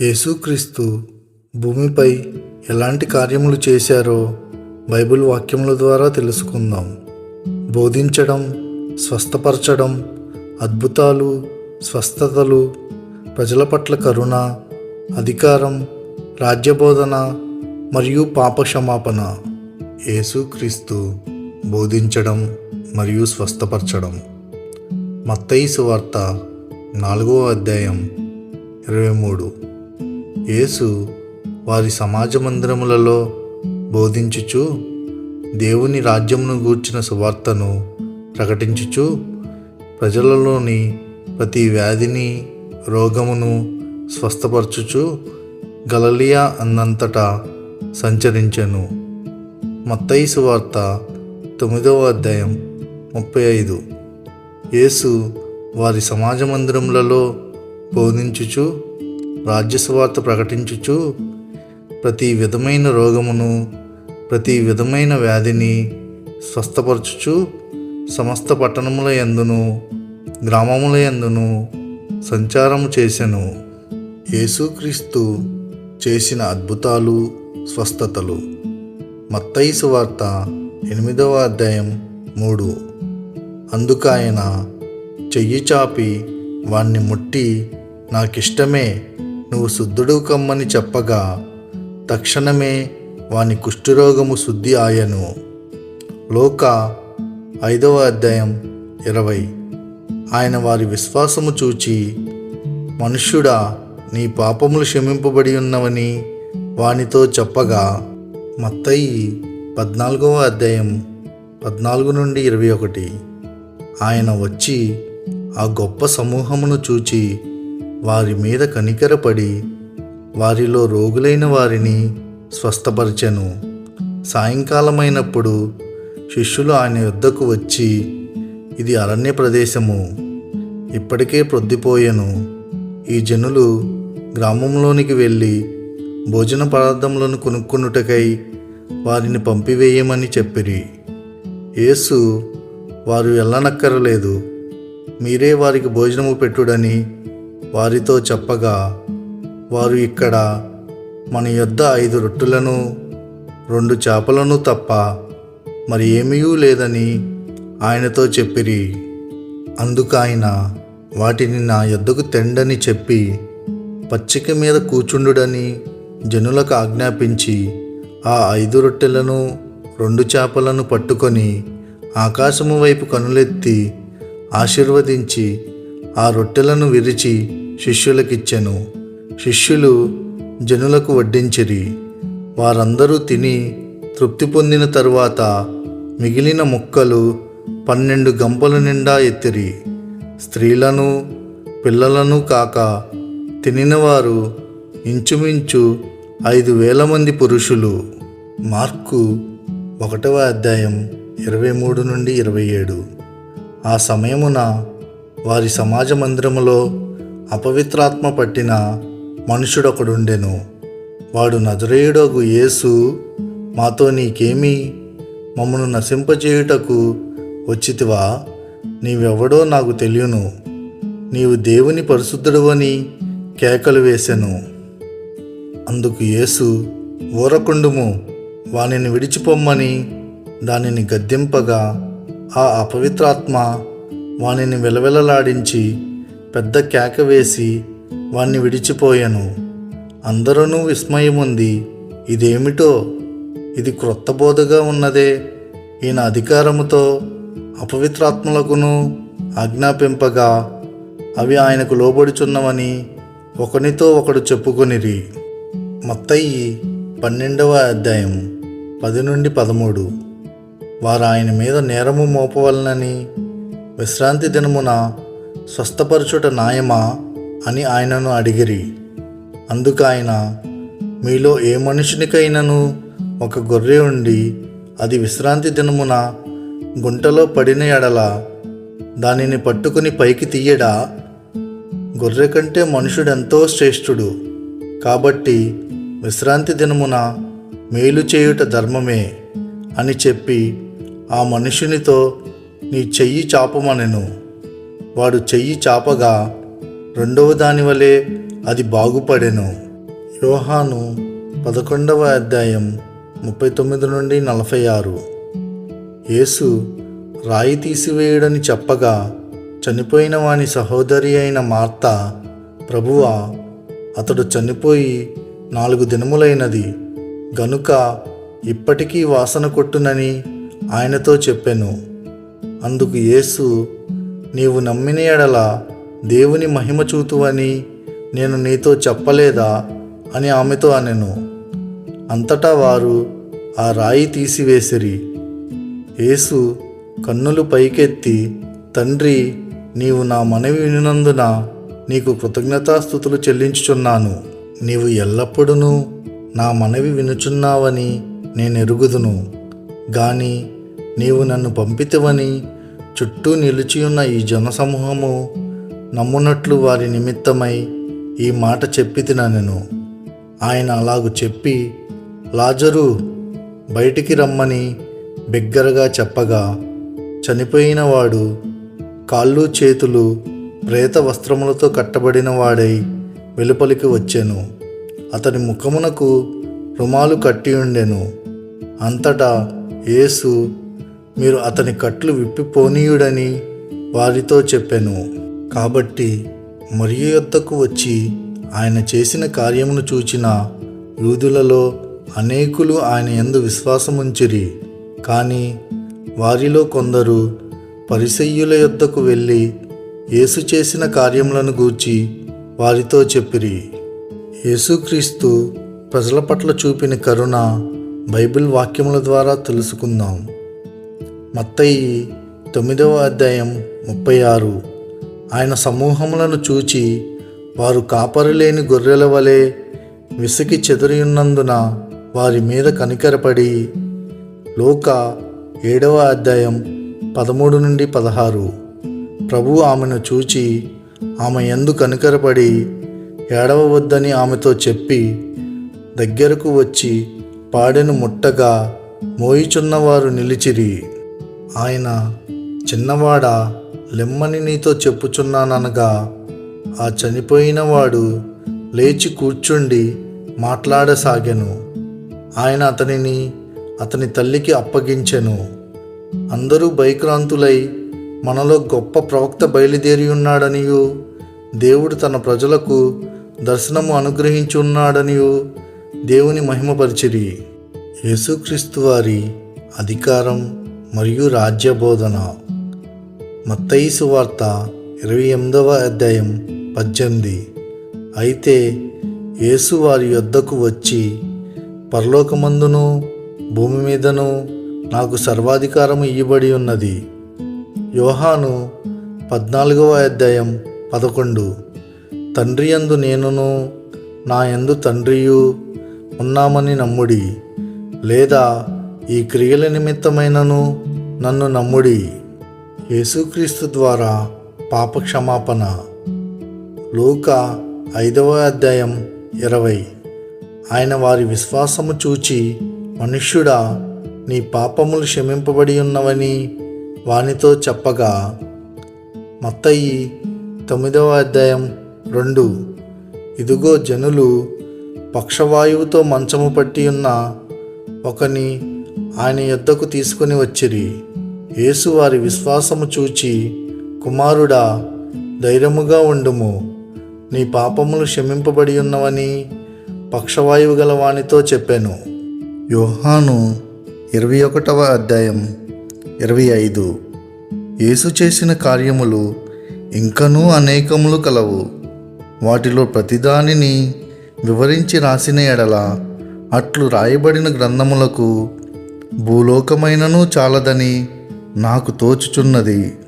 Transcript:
యేసుక్రీస్తు భూమిపై ఎలాంటి కార్యములు చేశారో బైబిల్ వాక్యముల ద్వారా తెలుసుకుందాం. బోధించడం స్వస్థపరచడం అద్భుతాలు స్వస్థతలు ప్రజల పట్ల కరుణ అధికారం రాజ్యబోధన మరియు పాపక్షమాపణ. యేసుక్రీస్తు బోధించడం మరియు స్వస్థపరచడం. మత్తయి సువార్త నాలుగవ అధ్యాయం ఇరవై మూడు. యేసు వారి సమాజ మందిరములలో బోధించుచు దేవుని రాజ్యమును గూర్చిన సువార్తను ప్రకటించుచు ప్రజలలోని ప్రతి వ్యాధిని రోగమును స్వస్థపరచుచు గలలియా అన్నంతటా సంచరించెను. మత్తయి సువార్త తొమ్మిదవ అధ్యాయం ముప్పై ఐదు. యేసు వారి సమాజ మందిరములలో బోధించుచు రాజ్యసువార్త ప్రకటించుచు ప్రతి విధమైన రోగమును ప్రతి విధమైన వ్యాధిని స్వస్థపరచుచు సమస్త పట్టణముల యందును గ్రామముల యందును సంచారము చేసెను. యేసుక్రీస్తు చేసిన అద్భుతాలు స్వస్థతలు. మత్తయిసు వార్త ఎనిమిదవ అధ్యాయం మూడు. అందుకాయన చెయ్యి చాపి వాణ్ణి ముట్టి నాకిష్టమే నువ్వు శుద్ధుడు కమ్మని చెప్పగా తక్షణమే వాని కుష్ఠరోగము శుద్ధి ఆయను. లోక ఐదవ అధ్యాయం ఇరవై. ఆయన వారి విశ్వాసము చూచి మనుష్యుడా నీ పాపములు క్షమింపబడి ఉన్నవని వానితో చెప్పగా మత్తయి పద్నాలుగవ అధ్యాయం పద్నాలుగు నుండి ఇరవై ఒకటి. ఆయన వచ్చి ఆ గొప్ప సమూహమును చూచి వారి మీద కనికరపడి వారిలో రోగులైన వారిని స్వస్థపరిచెను. సాయంకాలమైనప్పుడు శిష్యులు ఆయన యుద్ధకు వచ్చి ఇది అరణ్య ప్రదేశము. ఇప్పటికే ప్రొద్దిపోయెను. ఈ జనులు గ్రామంలోనికి వెళ్ళి భోజన పదార్థములను కొనుక్కునుటకై వారిని పంపివేయమని చెప్పిరి. యేసు వారు వెళ్ళనక్కరలేదు. మీరే వారికి భోజనము పెట్టుడని వారితో చెప్పగా వారు ఇక్కడ మన యొద్ద ఐదు రొట్టెలను రెండు చేపలను తప్ప మరి ఏమీ లేదని ఆయనతో చెప్పిరి. అందుకాయన వాటిని నా యొద్దకు తెండని చెప్పి పచ్చిక మీద కూచుండుడని జనులకు ఆజ్ఞాపించి ఆ ఐదు రొట్టెలను రెండు చేపలను పట్టుకొని ఆకాశము వైపు కనులెత్తి ఆశీర్వదించి ఆ రొట్టెలను విరిచి శిష్యులకిచ్చెను. శిష్యులు జనులకు వడ్డించిరి. వారందరూ తిని తృప్తి పొందిన తరువాత మిగిలిన ముక్కలు పన్నెండు గంపల నిండా ఎత్తిరి. స్త్రీలను పిల్లలను కాక తినినవారు ఇంచుమించు ఐదు వేల మంది పురుషులు. మార్కు ఒకటవ అధ్యాయం ఇరవై మూడు నుండి ఇరవై ఏడు. ఆ సమయమున వారి సమాజ మందిరములో అపవిత్రాత్మ పట్టిన మనుషుడొకడుండెను. వాడు నజరేయుడగు యేసు మాతో నీకేమి? మమ్మను నశింపచేయుటకు వచ్చితివా? నీవెవడో నాకు తెలియను. నీవు దేవుని పరిశుద్ధుడవని కేకలు వేసెను. అందుకు యేసు ఊరకుండుము వానిని విడిచిపోమ్మని దానిని గద్దింపగా ఆ అపవిత్రాత్మ వానిని వెలవెలలాడించి పెద్ద కేక వేసి వాణ్ణి విడిచిపోయాను. అందరూ విస్మయముంది ఇదేమిటో? ఇది క్రొత్త బోధగా ఉన్నదే. ఈయన అధికారముతో అపవిత్రాత్మలకును ఆజ్ఞాపింపగా అవి ఆయనకు లోబడుచున్నవని ఒకనితో ఒకడు చెప్పుకొనిరి. మత్తయి పన్నెండవ అధ్యాయం పది నుండి పదమూడు. వారు ఆయన మీద నేరము మోపవలనని విశ్రాంతి దినమున స్వస్థపరచుట న్యాయమా అని ఆయనను అడిగిరి. అందుకు ఆయన మీలో ఏ మనుషునికైనను ఒక గొర్రె ఉండి అది విశ్రాంతి దినమున గుంటలో పడిన ఎడల దానిని పట్టుకుని పైకి తీయడా? గొర్రె కంటే మనుషుడెంతో శ్రేష్ఠుడు. కాబట్టి విశ్రాంతి దినమున మేలు చేయుట ధర్మమే అని చెప్పి ఆ మనుషునితో నీ చెయ్యి చాపమనెను వాడు చెయ్యి చాపగా రెండవ దాని వలె అది బాగుపడెను. యోహాను పదకొండవ అధ్యాయం ముప్పై తొమ్మిది నుండి నలభై ఆరు. యేసు రాయి తీసివేయుడని చెప్పగా చనిపోయిన వాని సహోదరి అయిన మార్త ప్రభువా అతడు చనిపోయి నాలుగు దినములైనది గనుక ఇప్పటికీ వాసన కొట్టునని ఆయనతో చెప్పాను. అందుకు యేసు నీవు నమ్మిన ఎడల దేవుని మహిమ చూతువని నేను నీతో చెప్పలేదా అని ఆమెతో అనెను. అంతటా వారు ఆ రాయి తీసివేసిరి. యేసు కన్నులు పైకెత్తి తండ్రి నీవు నా మనవి వినినందున నీకు కృతజ్ఞతాస్థుతులు చెల్లించుచున్నాను. నీవు ఎల్లప్పుడూ నా మనవి వినుచున్నావని నేను ఎరుగుదును గాని నీవు నన్ను పంపితవని చుట్టూ నిలిచియున్న ఈ జనసమూహము నమ్మునట్లు వారి నిమిత్తమై ఈ మాట చెప్పి నేను. ఆయన అలాగు చెప్పి లాజరు బయటికి రమ్మని బిగ్గరగా చెప్పగా చనిపోయినవాడు కాళ్ళు చేతులు ప్రేత వస్త్రములతో కట్టబడిన వాడై వెలుపలికి వచ్చాను. అతని ముఖమునకు రుమాలు కట్టి ఉండెను అంతటా యేసు మీరు అతని కట్లు విప్పిపోనీయుడని వారితో చెప్పెను. కాబట్టి మరియు యొద్దకు వచ్చి ఆయన చేసిన కార్యమును చూచిన యూదులలో అనేకులు ఆయన ఎందు విశ్వాసముంచిరి. కానీ వారిలో కొందరు పరిసయ్యుల యొద్దకు వెళ్ళి యేసు చేసిన కార్యములను గూర్చి వారితో చెప్పిరి. యేసుక్రీస్తు ప్రజల పట్ల చూపిన కరుణ బైబిల్ వాక్యముల ద్వారా తెలుసుకుందాం. మత్తయి తొమ్మిదవ అధ్యాయం ముప్పై ఆరు. ఆయన సమూహములను చూచి వారు కాపరులేని గొర్రెల వలె విసికి చెదిరియున్నందున వారి మీద కనికరపడి లోక ఏడవ అధ్యాయం పదమూడు నుండి పదహారు. ప్రభు ఆమెను చూచి ఆమె ఎందు కనికరపడి ఏడవవద్దని ఆమెతో చెప్పి దగ్గరకు వచ్చి పాడెను ముట్టగా మోయిచున్నవారు నిలిచిరి. ఆయన చిన్నవాడా లెమ్మని నీతో చెప్పుచున్నాననగా ఆ చనిపోయినవాడు లేచి కూర్చుండి మాట్లాడసాగాను. ఆయన అతనిని అతని తల్లికి అప్పగించెను. అందరూ భయక్రాంతులై మనలో గొప్ప ప్రవక్త బయలుదేరి ఉన్నాడనియు దేవుడు తన ప్రజలకు దర్శనము అనుగ్రహించి ఉన్నాడనియు దేవుని మహిమపరిచిరి. యేసుక్రీస్తు వారి అధికారం మరియు రాజ్యబోధన. మత్తయిసు వార్త ఇరవై ఎనిమిదవ అధ్యాయం పద్దెనిమిది. అయితే యేసు వారి యొద్దకు వచ్చి పరలోకమందును భూమి మీదను నాకు సర్వాధికారం ఇయ్యబడి ఉన్నది. యోహాను పద్నాలుగవ అధ్యాయం పదకొండు. తండ్రి యందు నేనును నా యందు తండ్రియు ఉన్నామని నమ్ముడి. లేదా ఈ క్రియల నిమిత్తమైనను నన్ను నమ్ముడి యేసుక్రీస్తు ద్వారా పాప క్షమాపణ లూక ఐదవ అధ్యాయం ఇరవై. ఆయన వారి విశ్వాసము చూచి మనుష్యుడా నీ పాపములు క్షమింపబడి ఉన్నవని వానితో చెప్పగా మత్తయి తొమ్మిదవ అధ్యాయం రెండు. ఇదిగో జనులు పక్షవాయువుతో మంచము పట్టి ఉన్న ఒకని ఆయన యుద్ధకు తీసుకుని వచ్చిరి. యేసు వారి విశ్వాసము చూచి కుమారుడా ధైర్యముగా ఉండుము. నీ పాపములు క్షమింపబడి ఉన్నవని పక్షవాయువు గల వానితో చెప్పాను. యోహాను ఇరవై ఒకటవ అధ్యాయం ఇరవై ఐదు. యేసు చేసిన కార్యములు ఇంకనూ అనేకములు కలవు. వాటిలో ప్రతిదానిని వివరించి రాసిన ఎడల అట్లు రాయబడిన గ్రంథములకు భూలోకమైనను చాలదని నాకు తోచుచున్నది